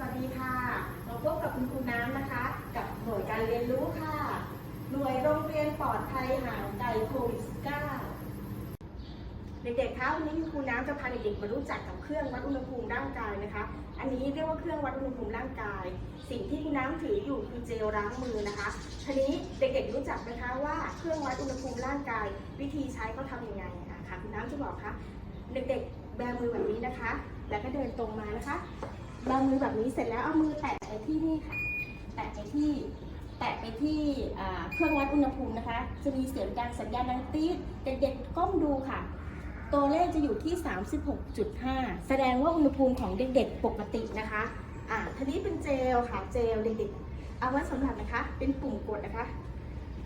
วัสดีค่ะ มาพบกับคุณครูน้ำนะคะ กับหน่วยการเรียนรู้ค่ะ หน่วยโรงเรียนปลอดภัยห่างไกลโควิด -19 เด็กๆคะวันนี้คุณครูน้ำจะพาเด็กๆมารู้จักกับเครื่องวัดอุณหภูมิร่างกายนะคะ อันนี้เรียกว่าเครื่องวัดอุณหภูมิร่างกาย สิ่งที่คุณน้ำถืออยู่คือเจลล้างมือนะคะ ทีนี้เด็กๆรู้จักไหมคะว่าเครื่องวัดอุณหภูมิร่างกาย วิธีใช้เขาทำยังไงอะคะคุณน้ำจะบอกคะเด็กๆแบมือแบบนี้นะคะ แล้วก็เดินตรงมานะคะ แบมือแบบนี้เสร็จแล้วเอามือแตะไปที่นี่ค่ะ แตะไปที่ แตะไปที่เครื่องวัดอุณหภูมินะคะ จะมีเสียงดังสัญญาณดังตี๊ดเด็กๆก้มดูค่ะ ตัวเลขจะอยู่ที่ 36.5 แสดงว่าอุณหภูมิของเด็กๆ ปกตินะคะอ่าทีนี้เป็นเจลค่ะ เจลเด็กๆ เอาไว้สำหรับนะคะ เป็นปุ่มกดนะคะ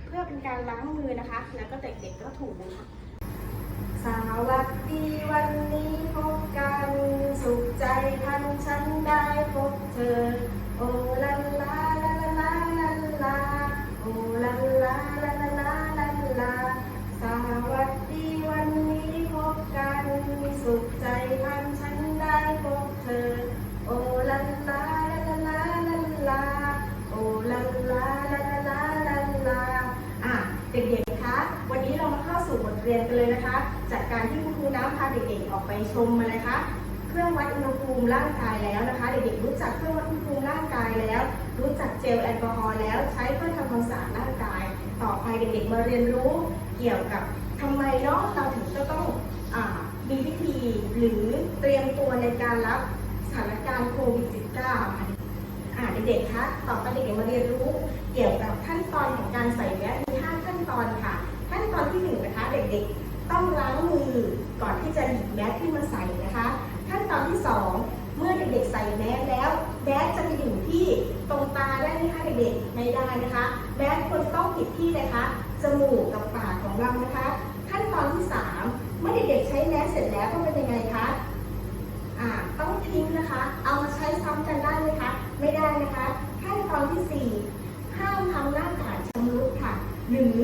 เพื่อเป็นการล้างมือนะคะ แล้วก็เด็กๆก็ถูค่ะ สวัสดีวันนี้พบกันสุขใจทันฉันได้พบเธอ โอลาลาลาลาลาลาโอลาลาลาลาลาลาลาสวัสดีวันนี้พบกันสุขใจทันฉันได้พบเธอ โอลาลา เรียนกันเลยนะคะ จากการที่คุณครูน้ำพาเด็กๆออกไปชมมานะคะ เครื่องวัดอุณหภูมิร่างกายแล้วนะคะ เด็กๆรู้จักเครื่องวัดอุณหภูมิร่างกายแล้ว รู้จักเจลแอลกอฮอล์แล้วใช้เพื่อทำความสะอาดร่างกาย ต่อไปเด็กๆมาเรียนรู้เกี่ยวกับทำไมเนาะเราถึงจะต้องอมีวิธีหรือเตรียมตัวในการรับสถานการณ์โควิด -19 ค่ะเด็กๆคะ ต่อไปเด็กๆมาเรียนรู้ เกี่ยวกับขั้นตอนของการใส่แมสมี5ขั้นตอนค่ะ ขั้นตอนที่หนึ่งนะคะเด็กๆ ต้องล้างมือก่อนที่จะหยิบแมสขึ้นมาใส่นะคะ ขั้นตอนที่สองเมื่อเด็กๆใส่แมสแล้วแมสจะไปอยู่ที่ตรงตาได้ไหมคะเด็กๆไม่ได้นะคะแมสควรต้องปิดที่นะคะจมูกกับปากของเรานะคะ ขั้นตอนที่สามเมื่อเด็กๆใช้แมสเสร็จแล้วต้องเป็นยังไงคะอ่าต้องทิ้งนะคะ เอามาใช้ซ้ำกันได้ไหมคะไม่ได้นะคะ ขั้นตอนที่สี่ห้ามทำหน้ากากชำรุดค่ะ หรือ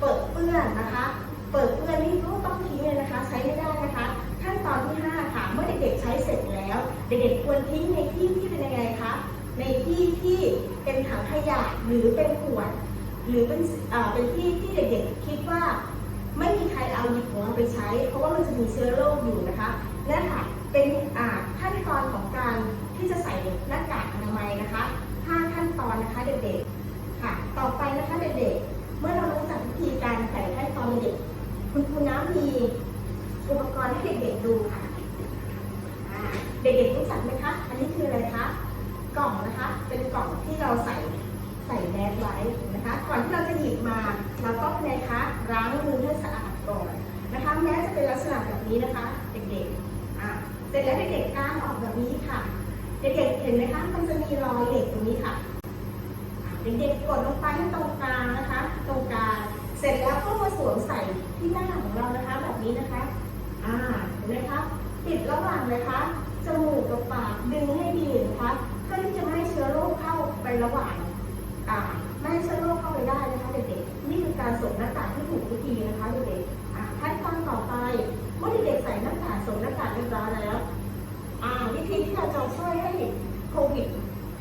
เปิดเปื้อนนะคะ เปิดเปื้อนนี่ก็ต้องทิ้งเลยนะคะ ใช้ไม่ได้นะคะ ขั้นตอนที่ 5 ค่ะ เมื่อเด็กๆใช้เสร็จแล้ว เด็กๆควรทิ้งในที่ที่เป็นยังไงคะ ในที่ที่เป็นถังขยะหรือเป็นขวด หรือเป็นอ่าเป็นที่ที่เด็กๆคิดว่า ไม่มีใครเอาหยิบของเราไปใช้ เพราะว่ามันจะมีเชื้อโรคอยู่นะคะนั่นค่ะเป็นอ่าขั้นตอนของการที่จะใส่หน้ากากอนามัยนะคะ5ขั้นตอนนะคะเด็กๆ ค่ะ ต่อไปนะคะเด็ก คุณครูน้ำมีอุปกรณ์ให้เด็กๆดูค่ะเด็กๆรู้จักไหมคะ อันนี้คืออะไรคะ กล่องนะคะ เป็นกล่องที่เราใส่ใส่แมสไว้นะคะ ก่อนที่เราจะหยิบมาเราต้องไงคะล้างมือให้สะอาดก่อนนะคะ แม้จะเป็นลักษณะแบบนี้นะคะ เด็กๆอะเสร็จแล้วเด็กๆก้างออกแบบนี้ค่ะ เด็กๆเห็นไหมคะ มันจะมีรอยเหล็กตรงนี้ค่ะ เด็กๆกดลงไปที่ตรงกลางนะคะ ตรงกลาง เสร็จแล้วก็มาสวมใส่ที่หน้าของเรานะคะ แบบนี้นะคะ อ่าเห็นไหมคะปิดระหว่างเลยคะจมูกกับปากดึงให้ดีนะคะเพื่อที่จะไม่ให้เชื้อโรคเข้าไประหว่างอ่าไม่ให้เชื้อโรคเข้าไปได้นะคะเด็กๆนี่คือการสวมหน้ากากที่ถูกวิธีนะคะเด็กๆอ่าขั้นตอนต่อไปเมื่อเด็กๆใส่หน้ากากสวมหน้ากากเรียบร้อยแล้วอ่าวิธีที่เราจะช่วยให้โควิด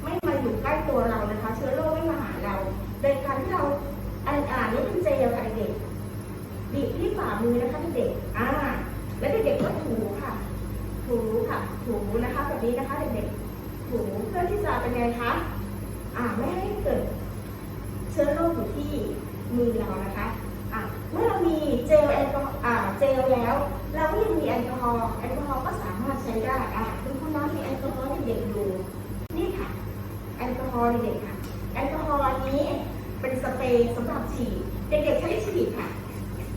ไม่มาอยู่ใกล้ตัวเรานะคะ เชื้อโรคไม่มาหาเราโดยการที่เราอันอ่านนี่เป็นเจลค่ะเด็ก บีบที่ฝ่ามือนะคะเด็กๆอ่า แล้วเด็กๆก็ถูค่ะ ถูค่ะ ถูนะคะแบบนี้นะคะเด็กๆ ถูเพื่อที่จะเป็นไงคะ อ่าไม่ให้เกิด เชื้อโรคอยู่ที่มือเรานะคะ อะเมื่อเรามีเจลแอลกอฮอล์อ่าเจลแล้ว เราก็ยังมีแอลกอฮอล์ แอลกอฮอล์ก็สามารถใช้ได้ อะคุณคุณน้องมีแอลกอฮอล์ให้เด็กดูนี่ค่ะ แอลกอฮอล์เด็กๆค่ะ แอลกอฮอล์นี้เป็นสเปรย์สำหรับฉีด เด็กๆใช้ฉีดค่ะ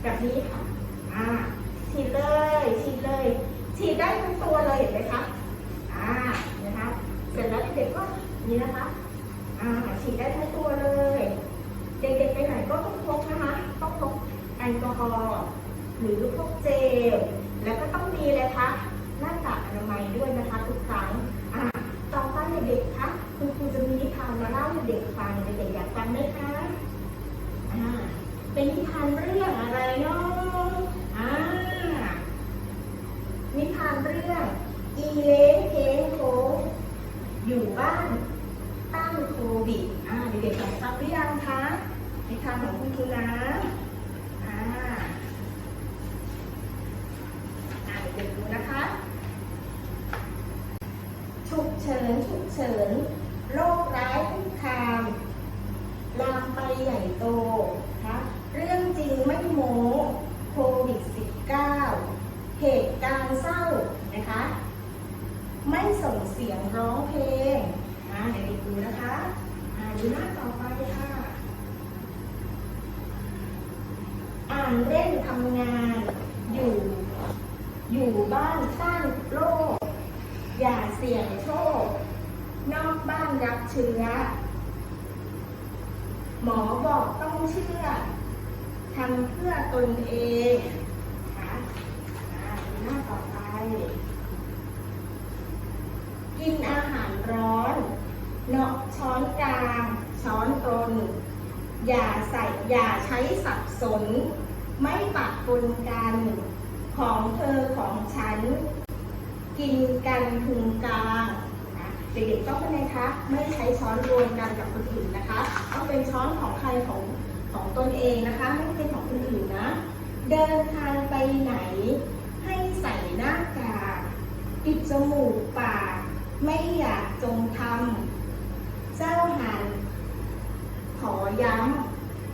แบบนี้ค่ะอ่าฉีดเลยฉีดเลยฉีดได้ทั้งตัวเลยเห็นไหมคะอ่านะคะเสร็จแล้วเด็กก็นี่นะคะอ่าฉีดได้ทั้งตัวเลย เด็กๆไปไหนก็ต้องพกนะคะต้องพกแอลกอฮอล์หรือพกเจลแล้วก็ต้องมีเลยคะหน้ากากอนามัยด้วยนะคะทุกครั้งอ่าต่อไปเด็กๆคะคุณครูจะมีนิทานมาเล่าให้เด็กฟังเด็กๆอยากฟังไหมคะอ่า เป็นนิทานเรื่องอะไรเนาะอ่านิทานเรื่องอีเล้งเพลงโค้งบ้านต้านโควิดอ่าเด็กๆลองทำหรือยังคะในทางของคุณครูนะอ่าอ่าเด็กๆดูนะคะฉุกเฉินฉุกเฉินโรคร้ายคุกคามลามไปใหญ่โตนะคะเรื่องจริงไม่โม้โควิด -19 เหตุ การเศร้านะคะ ไม่ส่งเสียงร้องเพลงอ่าเดี๋ยวดูนะคะอ่าดูหน้าต่อไปค่ะ อ่านเล่นทำงาน อยู่ อยู่บ้านสร้างโรคอย่าเสี่ยงโชค นอกบ้านรับเชื้อ หมอบอกต้องเชื่อทำเพื่อตนเองนะคะอ่าดูหน้าต่อไป กินอาหารร้อน เนาะช้อนกลาง ช้อนตน อย่าใส่อย่าใช้สับสน ไม่ปะปนกันของเธอของฉัน กินกันถึงกลางนะเด็กๆต้องเป็นไงคะไม่ใช้ช้อนรวมกันกับคนอื่นนะคะต้องเป็นช้อนของใครของของตนเองนะคะ ไม่เป็นของคนอื่นนะ เดินทางไปไหน ให้ใส่หน้ากากปิดจมูกปาก ไม่อยากจงทำเจ้าหัน ขอย้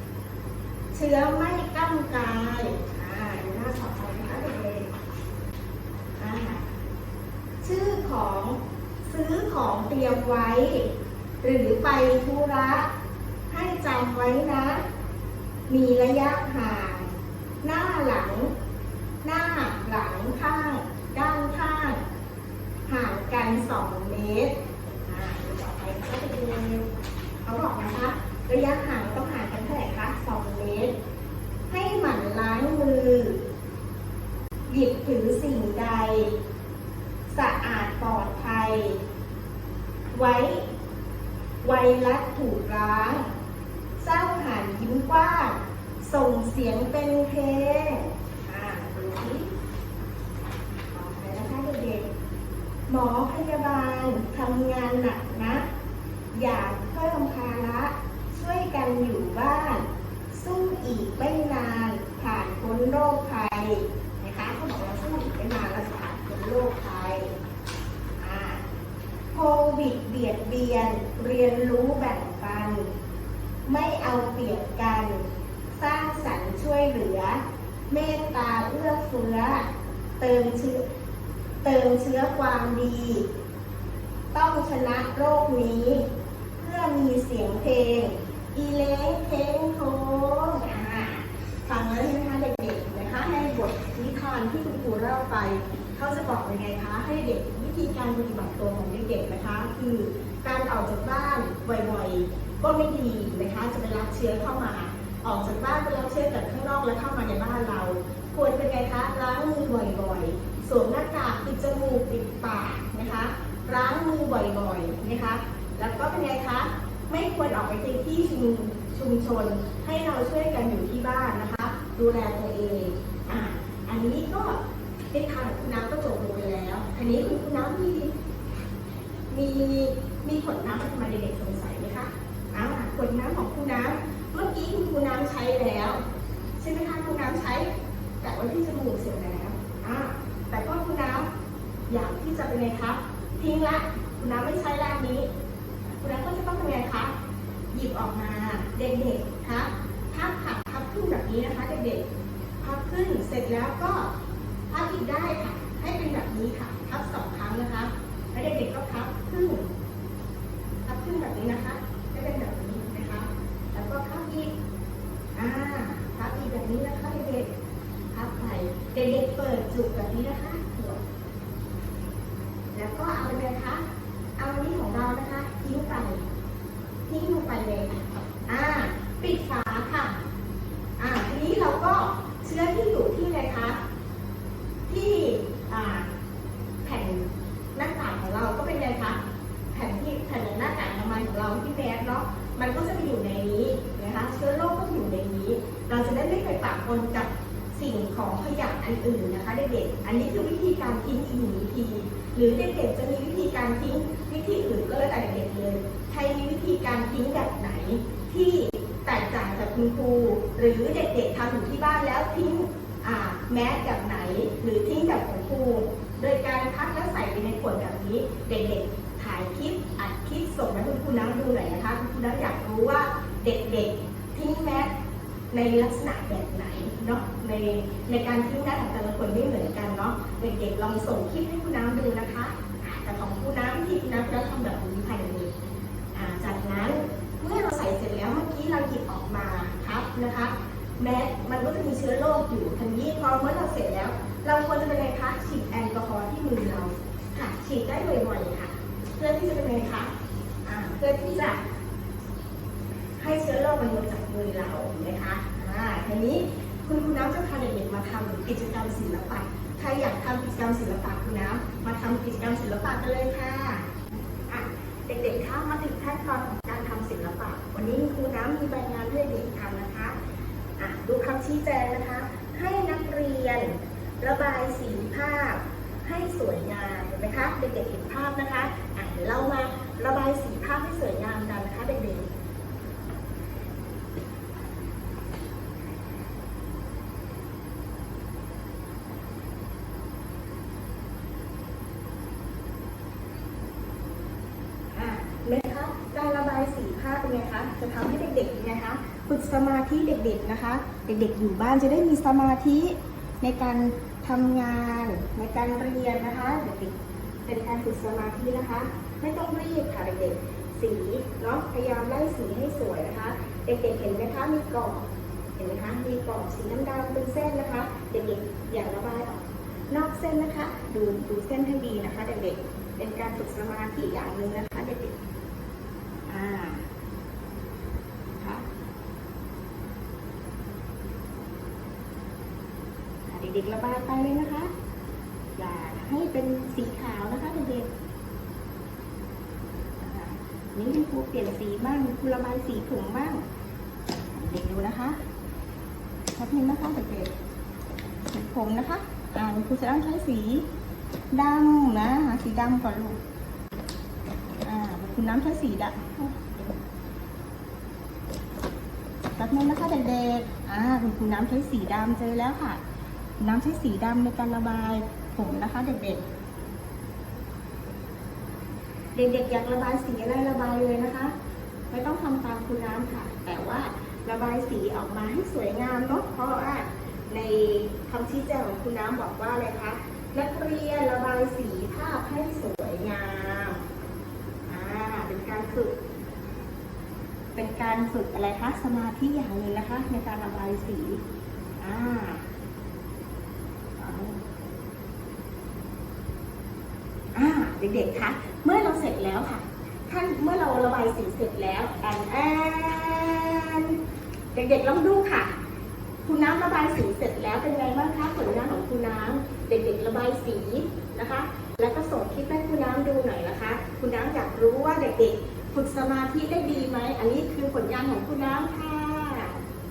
ำเชื้อไม่ก้ำกายอ่าดูหน้าต่อไปนะคะเด็กๆอ่าชื่อของซื้อของเตรียมไว้ หรือไปธุระให้จำไว้นะ มีระยะห่าง หน้าหลัง หน้าหลังข้าง ด้านข้าง ห่างกัน2เมตรอ่าต่อไปก็จะดูเขาบอกนะคะ ระยะห่างต้องห่างกันเท่าไหร่คะ2เมตร ให้หมั่นล้างมือ หยิบถือสิ่งใด สะอาดปลอดภัย ไว้ ไวรัสถูกล้างสร้างหานยิ้มกว้างส่งเสียงเป็นเพลงอ่าดูสิต่อไปนะคะเด็กๆหมอพยาบาลทำงานหนักนะ อย่าเพิ่มภาระ ช่วยกันอยู่บ้านสู้อีกไม่นานผ่านพ้นโรคภัยนะคะเขาบอกว่าสู้อีกไม่นานเราจะผ่านพ้นโรคภัยโควิดเบียดเบียนเรียนรู้แบ่งปัน ไม่เอาเปรียบกัน สร้างสรรค์ช่วยเหลือ เมตตาเอื้อเฟื้อ เติมเชื้อเติมเชื้อความดี ต้องชนะโรคนี้ เพื่อมีเสียงเพลง อีเล้งเพลงโทงฟังแล้วใช่ไหมคะเด็กๆนะคะในบทนิทานที่คุณครูเล่าไปเขาจะบอกยังไงคะให้เด็กวิธีการปฏิบัติตัวของเด็กๆนะคะ คือการออกจากบ้านบ่อยๆก็ไม่ดีนะคะจะไปรับเชื้อเข้ามา ออกจากบ้านไปรับเชื้อจากข้างนอกแล้วเข้ามาในบ้านเรา ควรเป็นไงคะล้างมือบ่อยๆสวมหน้ากากปิดจมูกปิดปากนะคะล้างมือบ่อยๆนะคะ แล้วก็เป็นไงคะ ไม่ควรออกไปในที่ชุมชุมชน ให้เราช่วยกันอยู่ที่บ้านนะคะ ดูแลตัวเองอะอันนี้ก็ทิศทางคุณน้ำก็จบลงไปแล้วทีนี้คุณน้ำมีมีมีขวดน้ำทำไมเด็กๆสงสัยไหมคะอ่าขวดน้ำของคุณน้ำเมื่อกี้คุณคุณน้ำใช้แล้วใช่ไหมคะคุณน้ำใช้ แตะไว้ที่จมูกเสร็จแล้วอ่าแต่ก็คุณน้ำอยากที่จะเป็นไงคะทิ้งละคุณน้ำไม่ใช้ละอันนี้ คุณน้ำก็จะ ต้องทำไงคะ หยิบออกมาเด็กๆคะพับค่ะพับขึ้นแบบนี้นะคะเด็กๆพับขึ้นเสร็จแล้วก็พับอีกได้ค่ะ ให้เป็นแบบนี้ค่ะ พับสองครั้งนะคะ แล้วเด็กๆก็พับขึ้นพับขึ้นแบบนี้นะคะให้เป็นแบบนี้นะคะ แล้วก็พับอีกอ่าพับอีกแบบนี้นะคะเด็กๆพับไปเด็กๆเปิดจุกแบบนี้นะคะหัวแล้วก็เอาเลยนะคะ เอาอันนี้ของเรานะคะทิ้งไป ทิ้งลงไปเลยค่ะอ่า ปิดฝาค่ะ อ่า ทีนี้เราก็เชื้อที่อยู่ที่อะไรคะ ที่ อ่า แผ่นหน้ากากของเราก็เป็นไงคะ แผ่นที่แผ่นหน้ากากอนามัย ของพี่แมสเนาะมันก็จะไปอยู่ในนี้นะคะเชื้อโรคก็อยู่ในนี้ เราจะได้ไม่ไปปะปนกับสิ่งของขยะอันอื่นนะคะเด็กๆอันนี้คือวิธีการทิ้งอีกหนึ่งวิธี หรือเด็กๆจะมีวิธีการทิ้งวิธีอื่นก็แล้วแต่เด็กๆเลยใช้วิธีการทิ้งแบบไหนที่แตกต่างจากคุณครูหรือเด็กๆทำอยู่ที่บ้านแล้วทิ้งแมสแบบไหน หรือทิ้งแบบของครูโดยการพักแล้วใส่ไปในขวดแบบนี้เด็กๆถ่ายคลิปอัดคลิปส่งให้คุณครูน้ำดู หน่อยนะคะคุณครูน้ำอยากรู้ว่าเด็กๆทิ้งแมสในลักษณะแบบไหนเนาะในในการทิ้งแมสของแต่ละคนไม่เหมือนกันเนาะเด็กๆลองส่งคลิปให้คุณน้ำดูนะคะ แต่ของคุณน้ำที่คุณน้ำจะทำแบบนี้ภายในมือจากนั้นเมื่อเราใส่เสร็จแล้วเมื่อกี้เราหยิบออกมาครับนะคะแม้มันก็จะมีเชื้อโรคอยู่ทันนี้พอเมื่อเราเสร็จแล้ว เราควรจะเป็นไงคะฉีดแอลกอฮอล์ที่มือเราค่ะฉีดได้บ่อยๆค่ะ เพื่อที่จะเป็นไงคะเพื่อที่จะ ให้เชื้อโรคมันลงจากมือเราเห็นไหมคะอ่าทีนี้คุณครูน้ำจะพาเด็กๆมาทำกิจกรรมศิลปะใครอยากทำกิจกรรมศิลปะคุณน้ำมาทำกิจกรรมศิลปะกันเลยค่ะอะเด็กๆคะมาถึงขั้นตอนของการทำศิลปะ วันนี้ครูน้ำมีใบงานให้เด็กทำนะคะอะดูคำชี้แจงนะคะ ให้นักเรียน ระบายสีภาพให้สวยงามเห็นไหมคะเด็กๆเห็นภาพนะคะอะเดี๋ยวเรามาระบายสีภาพให้สวยงามกันนะคะเด็กๆ อะเห็นไหมคะการระบายสีภาพเป็น ไงคะ จะทำให้เด็กๆไงคะ ฝึกสมาธิเด็กๆนะคะ เด็กๆอยู่บ้านจะได้มีสมาธิในการทำงานในการเรียนนะคะ เด็กๆเป็นการฝึกสมาธินะคะ ไม่ต้องรีบค่ะเด็กๆ สีเนาะ พยายามไล่สีให้สวยนะคะ เด็กๆเห็นไหมคะ มีกรอบ เห็นไหมคะ มีกรอบสีน้ำดำเป็นเส้นนะคะ เด็กๆอย่าระบายออกนอกเส้นนะคะ ดูดูเส้นให้ดีนะคะ เด็กๆ เป็นการฝึกสมาธิอย่างหนึ่งนะคะเด็กๆ อ่าค่ะอ่าเด็กๆระบายไปเลยนะคะ อย่าให้เป็นสีขาวนะคะเด็กๆนี่คุณครูเปลี่ยนสีบ้างคุณระบายสีถุงบ้างเด็กดูนะคะแป๊บนึงนะคะเด็กๆสีผมนะคะอ่าคุณครูจะต้องใช้สีดำนะหาสีดำก่อนลูกอ่าคุณน้ำใช้สีดำแป๊บนึงนะคะเด็กๆอ่าคุณครูน้ำใช้สีดำเจอแล้วค่ะ น้ำใช้สีดำในการระบายผมนะคะเด็กๆ เด็กๆอยากระบายสีอะไรระบายเลยนะคะ ไม่ต้องทำตามคุณน้ำค่ะ แต่ว่าระบายสีออกมาให้สวยงามเนาะเพราะว่าในคำชี้แจงของคุณน้ำบอกว่าอะไรคะนักเรียนระบายสีภาพให้สวยงามอ่าเป็นการฝึก เป็นการฝึกอะไรคะสมาธิอย่างหนึ่งนะคะ ในการระบายสีอ่าเอาอ่า เด็กๆคะเมื่อเราเสร็จแล้วค่ะท่านเมื่อเราระบายสีเสร็จแล้วแอนแอนเด็กๆลองดูค่ะคุณน้ำระบายสีเสร็จแล้วเป็นไงบ้างคะผลงานของคุณน้ำเด็กๆระบายสีนะคะ แล้วก็ส่งคลิปให้คุณน้ำดูหน่อยนะคะ คุณน้ำอยากรู้ว่าเด็กๆฝึกสมาธิได้ดีไหมอันนี้คือผลงานของคุณน้ำค่ะ